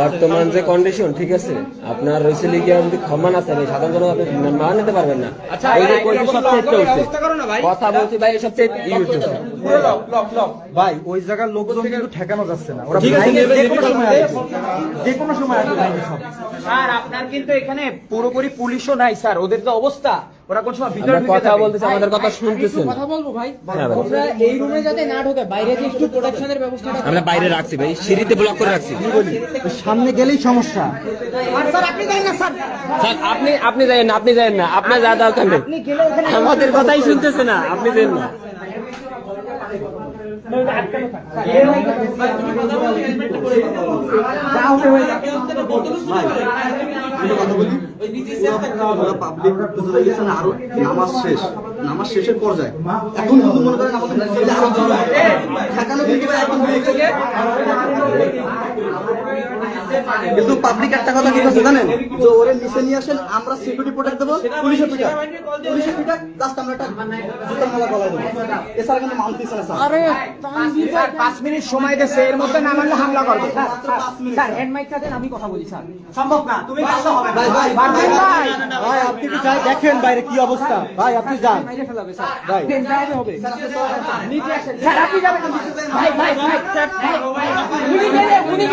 বর্তমান যে কন্ডিশন ঠিক আছে? আপনার রয়েছে লিগিয়া যদি ক্ষমা না চাই সাধারণ জনগণ আপনি মানা নিতে পারবেন না। আচ্ছা। কথা বলছি ভাই সব চেষ্টা হচ্ছে। ভাই ওই জায়গার লোকজন কিন্তু ঠেকানো যাচ্ছে না। ওরা যে কোনো সময় আসবে। যে কোনো সময় আসবে। স্যার আপনার কিন্তু এখানে পুরোপুরি পুলিশও নাই স্যার। ওদের তো অবস্থা। ওরা কোন সময় ভিতরে কথা। বলতেছি আমাদের কথা শুনতেছেন। কথা বলব ভাই। হ্যাঁ আমরা এই রুমে যাতে না ঢোকে বাইরে যে একটু প্রোটেকশনের ব্যবস্থাটা আমরা বাইরে রাখছি ভাই। সিঁড়িতে ব্লক করে রাখছি। সামনে গেলেই সমস্যা। স্যার আপনি যাই না স্যার। স্যার আপনি আপনি যাবেন না আপনি যাবেন না। আপনার যা দরকার নেই আমাদের কথাই শুনতেছে না আপনি দেন না। যা হবে হয়ে যাবে পাবলিক চলে গেছে আরও নামাজ শেষ। নামাজ শেষের পর্যায়ে। এখন যদি মনে করেন আমাদের ছেলে কিন্তু পাবলিক একটা কথা কি করছে জানেন যে ওরে নিচে নিয়ে আসেন আমরা সিকিউরিটি প্রোটেক্ট দেবো পুলিশের পিঠা পুলিশের পিঠা জাস্ট আমরা একটা জুতার মালা গলায় দেবো এছাড়া কিন্তু মানতেছে না স্যার আরে স্যার পাঁচ মিনিট সময় দিয়েছে এর মধ্যে না মানলে হামলা করবে স্যার হ্যান্ড মাইকটা দেন আমি কথা বলি স্যার সম্ভব না তুমি পারলে হবে ভাই ভাই পারবেন ভাই ভাই আপনি কি যাই দেখেন বাইরে কি অবস্থা ভাই আপনি যান মেরে ফেলাবে স্যার ভাই দেন, যাবে হবে নিচে আসেন স্যার আপনি যাবেন ভাই ভাই ভাই স্যার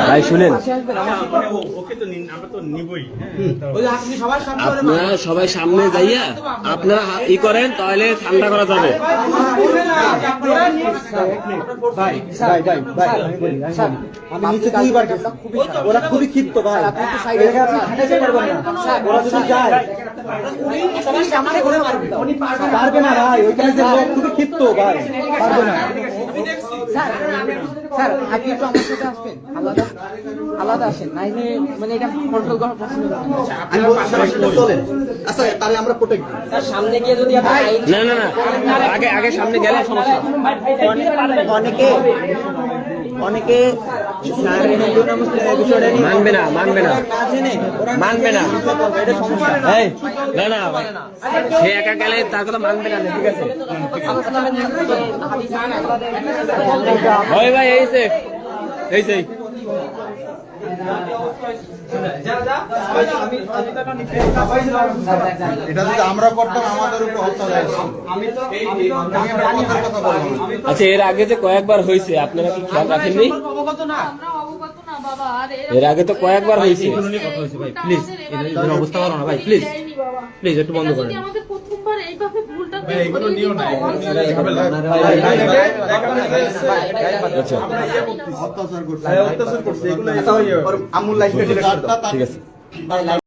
ভাই শুনেন। আপনারা সবাই সামনে যাইয়া আপনারা ই করেন তাহলে ঠান্ডা করা যাবে। ভাই ভাই ভাই ভাই আমি বলি আমি বলি। আমি নিচে দুইবার গেছি। ওরা খুবই ক্ষিপ্ত ভাই। ওরা যদি যায় পারবে না। ভাই। ওইখানে খুবই ক্ষিপ্ত ভাই। পারবে না। স্যার স্যার আপনি একটু আমার সাথে আসবেন আলাদা আলাদা আসেন নাইলে মানে এটা কন্ট্রোল করা পসিবল আচ্ছা তাহলে আমরা প্রোটেক্ট সামনে গিয়ে যদি আপনি না না না আগে আগে সামনে গেলে সমস্যা অনেকে অনেকে মানবে না মানবে না। মানবে না। এই, না না সে একা গেলে তার কথা মানবে না ঠিক আছে। ভাই ভাই এই সে এই সেই এটা যদি আমরা করতাম আমাদের উপর হত্যা যায় আমি তো আমি কথার কথা বলব। না। আচ্ছা এর আগে যে কয়েকবার হয়েছে আপনারা কি খেয়াল রাখেননি? আমরা অবগত না বাবা। আর এর আগে তো কয়েকবার হয়েছে। প্লিজ অবস্থা ভালো না ভাই প্লিজ প্লিজ একটু বন্ধ করেন। এইভাবে ভুলটা এগুলো নিও না আচ্ছা অত্যাচার করছে অত্যাচার করছে এগুলো আচ্ছা, ওর লাইফে ঠিক আছে